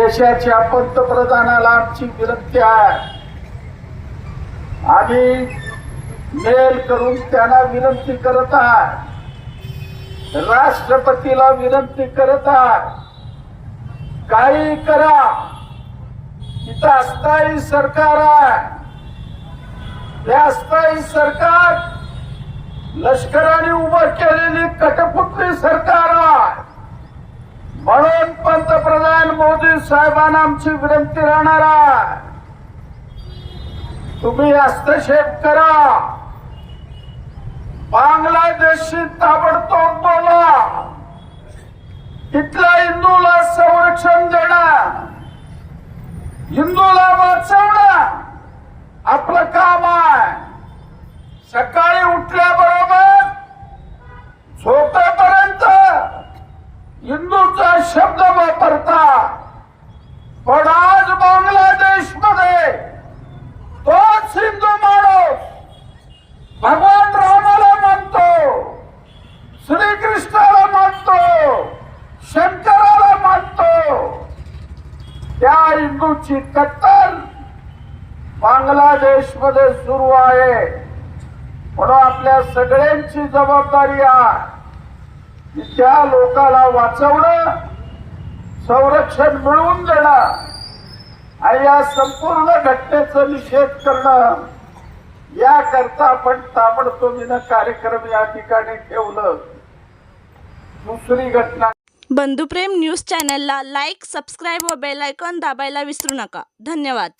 देशाच्या पंतप्रधानाला आमची विनंती आहे. आम्ही मेल करून त्यांना विनंती करत आहात. राष्ट्रपतीला विनंती करत आहात. काही करा. इथं अस्थायी सरकार आहे. हे अस्थायी सरकार लष्कराने उभं केलेली कटपुतली सरकार आहे म्हणून पंतप्रधान मोदी साहेबांना आमची विनंती राहणार आहे. तुम्ही हस्तक्षेप करा. बांगलादेशशी ताबडतोब बोला. इथल्या हिंदूला संरक्षण देणं. हिंदूला वाचवणं. आपलं काम आहे. सकाळी उठल्याबरोबर झोप हिंदूचा शब्द वापरता. पण आज बांगलादेशमध्ये तोच हिंदू माणूस भगवान रामाला मानतो श्रीकृष्णाला मानतो शंकराला मानतो. त्या हिंदूची कत्तल बांगलादेशमध्ये सुरू आहे. म्हणून आपल्या सगळ्यांची जबाबदारी आहे. त्या लोकाला वाचवणं संरक्षण मिळवून देणं आणि या संपूर्ण घटनेचा निषेध करणं याकरता आपण ताबडतोबीनं कार्यक्रम या ठिकाणी ठेवलं. दुसरी घटना. बंधुप्रेम न्यूज चॅनलला लाईक सबस्क्राईब व बेल आयकॉन दाबायला विसरू नका. धन्यवाद.